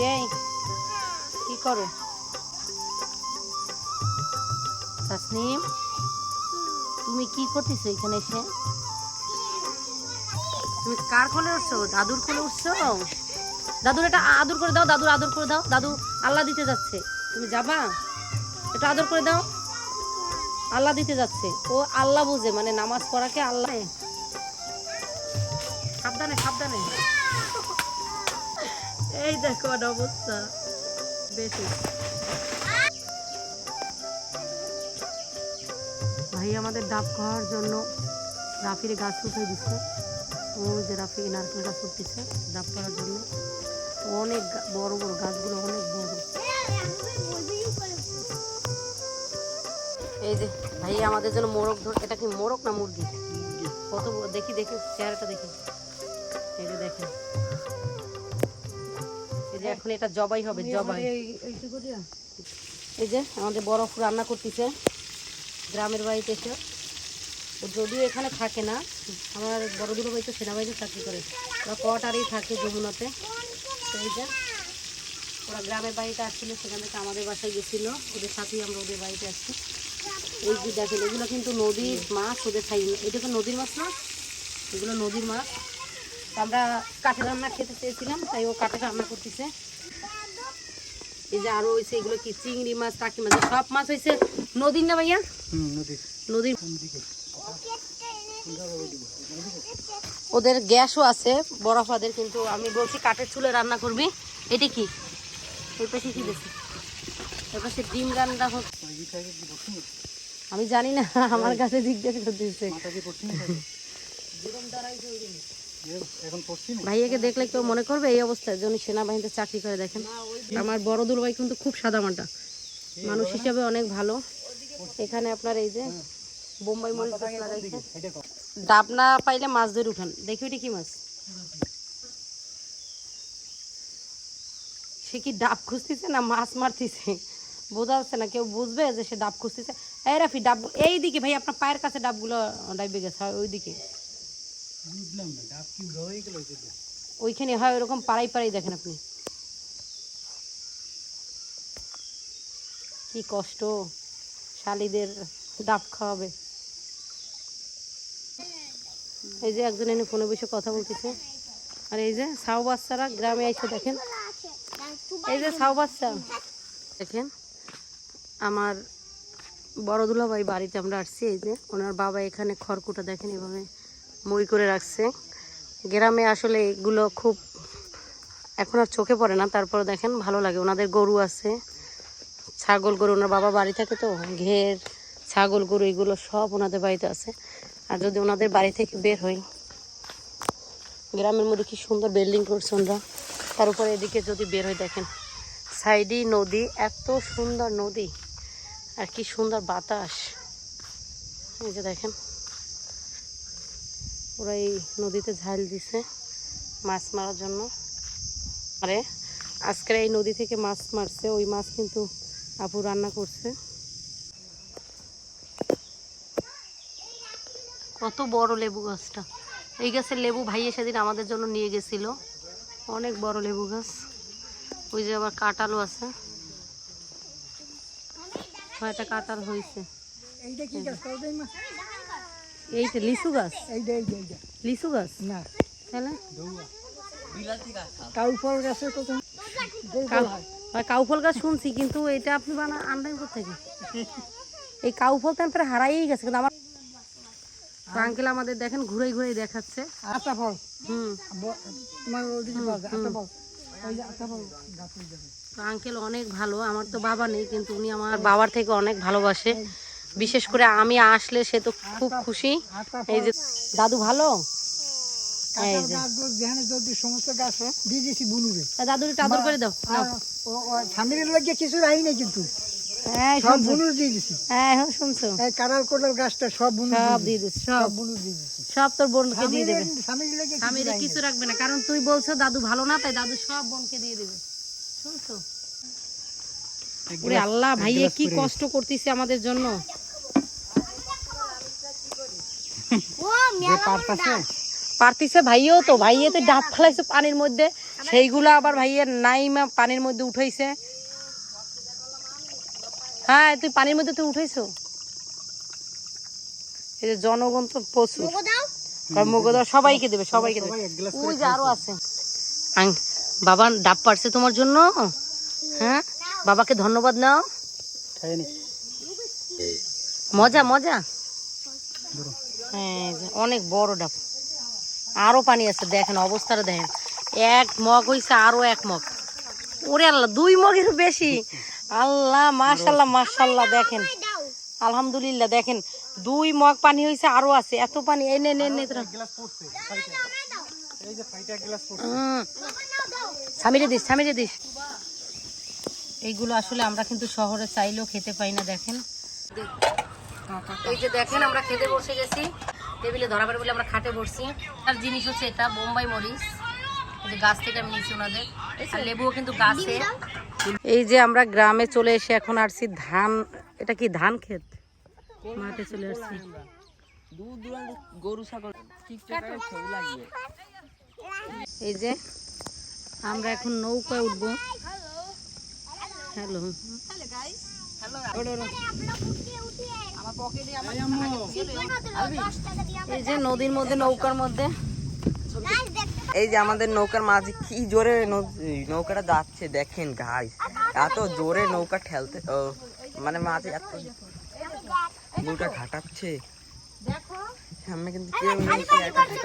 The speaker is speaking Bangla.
রে কি করো? তাসনিম, তুমি কি করতেছো এখানে এসে? তুমি কার কোলে উঠছো? দাদুর কোলে উঠছো? দাদুর এটা আদর করে দাও, দাদুর আদর করে দাও। দাদু আল্লাহ দিতে যাচ্ছে। তুমি যাবা? এটা আদর করে দাও। আল্লাহ দিতে যাচ্ছে। ও আল্লাহ বুঝে মানে নামাজ পড়াকে আল্লাহ এই দেখো অবস্থা। বেশি। ভাই আমাদের ডাব খাওয়ার জন্য রাফির গাছ উঠে দিচ্ছে। ও যে রাফি নারকেল গাছ উঠতেছে ডাব খাওয়ার জন্য। অনেক বড় বড় গাছগুলো অনেক বড়। এই যে ভাই আমাদের জন্য মোরগ ধর এটা কি মোরগ না মুরগি? কত দেখি দেখি, চেহারাটা দেখি। এই যে দেখেন। যে এখন এটা জবাই হবে জবাই। এই যে আমাদের বরফ রান্না করতেছে গ্রামের বাড়িতে এসে। ও যদিও এখানে থাকে না আমার বড় দুটো বাড়িতে সেনাবাহিনী চাকরি করে। ওরা কোয়ার্টারেই থাকে যমুনাতে। তো এই যে ওরা গ্রামের বাড়িতে আসছিল সেখান থেকে আমাদের বাসায় গেছিল। ওদের সাথেই আমরা ওদের বাড়িতে আসছি। এই যে দেখেন এগুলো কিন্তু নদীর মাছ ওদের খাই তো নদীর মাছ না? এগুলো নদীর মাছ। তো আমরা কাঠে রান্না খেতে চেয়েছিলাম তাই ও কাঠে রান্না করতেছে। এই যে আরও হয়েছে এগুলো কি চিংড়ি মাছ টাকি মাছ সব মাছ হয়েছে নদীর না ভাইয়া? নদীর। ওদের গ্যাসও আছে বরফাদের কিন্তু আমি বলছি কাঠের চুলে রান্না করবি। এটা কি? ওই পাশে কি ওই পাশে ডিম রান্না হচ্ছে আমি জানি না আমার কাছে জিজ্ঞেস করতেছে। ভাইয়াকে দেখলে কেউ মনে করবে এই অবস্থায় যে উনি সেনাবাহিনীতে চাকরি করে দেখেন। আমার বড় দুল ভাই কিন্তু খুব সাদামাটা মানুষ হিসাবে অনেক ভালো। এখানে আপনার এই যে বোম্বাই মরিচ ডাব না পাইলে মাছ ধরে উঠান। দেখি ওইটা কি মাছ? সে কি ডাব খুঁজতেছে না মাছ মারতেছে? বোঝা যাচ্ছে না কেউ বুঝবে যে সে ডাব খুঁজতেছে? এই রাফি ডাব এই দিকে ভাই আপনার পায়ের কাছে ডাবগুলো ডাইবে গেছে ওইখানে? হয় ওরকম পাড়াই পাড়াই দেখেন আপনি। কি কষ্ট, শালিদের ডাব খাওয়াবে। এই যে একজন এনে ফোনে বসে কথা বলতেছে। আর এই যে সাউ বাচ্চারা গ্রামে এসে দেখেন। এই যে সাউ বাচ্চা। দেখেন, আমার বড় দুলাভাই বাড়িতে আমরা আসছি, এই যে ওনার বাবা এখানে খড়কুটা দেখেন এভাবে মই করে রাখছে। গ্রামে আসলে এগুলো খুব এখন আর চোখে পড়ে না, তারপরে দেখেন ভালো লাগে। ওনাদের গরু আছে, ছাগল গরু, ওনার বাবা বাড়ি থাকে তো, ঘের, ছাগল গরু, এগুলো সব ওনাদের বাড়িতে আছে। আর যদি ওনাদের বাড়ি থেকে বের হই, গ্রামের মধ্যে কি সুন্দর বিল্ডিং করছে ওনারা। তার উপরে এদিকে যদি বের হই দেখেন সাইডেই নদী, এত সুন্দর নদী। আর কি সুন্দর বাতাস। এই যে দেখেন ওরা এই নদীতে ঝাল দিছে মাছ মারার জন্য। আরে আজকের এই নদী থেকে মাছ মারছে ওই মাছ কিন্তু আপু রান্না করছে। কত বড় লেবু গাছটা। এই গাছের লেবু ভাইয়ের সেদিন আমাদের জন্য নিয়ে গেছিল। অনেক বড় লেবু গাছ। ওই যে আবার কাঁঠালও আছে। কাঁঠাল হয়েছে? এইটা কি গাছ এইটা লিচু গাছ। এইটা এইটা এইটা। লিচু গাছ? না। তাহলে? কাউ ফল গাছে কত? কাউ হয়। কাউফল গাছ শুনছি কিন্তু এটা আপনি বানা আনলেন কোথেকে এই কাউফল তো তারপরে হারাই গেছে কিন্তু আমার আঙ্কেল আমাদের দেখেন ঘুরে ঘুরে দেখাচ্ছে। আতা ফল। হুম। তোমার ওদিকে আতা ফল। আঙ্কেল অনেক ভালো আমার তো বাবা নেই কিন্তু উনি আমার বাবার থেকে অনেক ভালোবাসে। বিশেষ করে আমি আসলে সে তো খুব খুশি। এই যে দাদু ভালো? এই কাঁঠাল যে। গাছগুলো যেখানে যদি সমস্ত গাছ দিয়ে দিয়েছি বুনুরে তা দাদুর একটু করে দাও। নাও। আর ও- ও স্বামীর লাগিয়ে কিছু রাহি নাই কিন্তু। সব বুনুর দিয়ে দিছি। হ্যাঁ এখন শুনছো। এই কাঁঠাল কোটাল গাছটা সব বুনুর সব দিয়ে দিয়ে দিছি। সব। সব বুনুর দিয়ে দিছি। সব তোর বোনকে দিয়ে দেবে। স্বামীর লাগিয়ে কিছু স্বামীরে রাহি কিছু রাখবে না কারণ তুই বলছো দাদু ভালো না তাই দাদু সব বোনকে দিয়ে দেবে। শুনছো? ওরে আল্লাহ ভাইয়ে কি কষ্ট করতেছে আমাদের জন্য। পারতাছে পারতিছে ভাইও তো ভাইয়ে তো ডাব ফেলাইছে পানির মধ্যে। সেইগুলো আবার ভাইয়ের নাইমা পানির মধ্যে উঠাইছে। হ্যাঁ তুই পানির মধ্যে তুই উঠাইছো? এই যে জনগণ তো প্রচুর। সবাইকে দেবে সবাইকে দেবে। ওই যে আরও আছে। বাবা ডাব পারছে তোমার জন্য? হ্যাঁ? বাবাকে ধন্যবাদ নাও। মজা মজা। অনেক বড় ডাব। আরও পানি আছে, দেখেন অবস্থাটা দেখেন। এক মগ হইছে, আরও এক মগ। ওরে আল্লাহ, দুই মগের বেশি। আল্লাহ মাশাল্লাহ মাশাল্লাহ দেখেন। আলহামদুলিল্লাহ, দেখেন। দুই মগ পানি হইছে, আরও আছে। এত পানি, এই নে নে নে দিস সামিরে দিস। এইগুলো আসলে আমরা কিন্তু শহরে চাইলেও খেতে পাই না, দেখেন। এই যে দেখেন, আমরা খেতে বসে গেছি। টেবিলে ধরা পড়ে বলে আমরা খাটে বসছি। আর জিনিস হচ্ছে এটা, বোম্বাই মরিচ। যে গাছ থেকে আমি নিয়েছি ওনাদের। লেবুও কিন্তু গাছে। এই যে আমরা গ্রামে চলে এসে এখন আসছি ধান, এটা কি ধান ক্ষেত? মাঠে চলে আসছি। গরু ছাগল এই যে আমরা এখন নৌকায় উঠবো। হ্যালো। এই যে নদীর মধ্যে নৌকার মধ্যে। এই যে আমাদের নৌকার মাঝে কি জোরে নৌকাটা যাচ্ছে দেখেন গাইস এত জোরে নৌকা ঠেলতে ও মানে মাঝে এত নৌকা ঘাটাচ্ছে। সামনে কিন্তু কেউ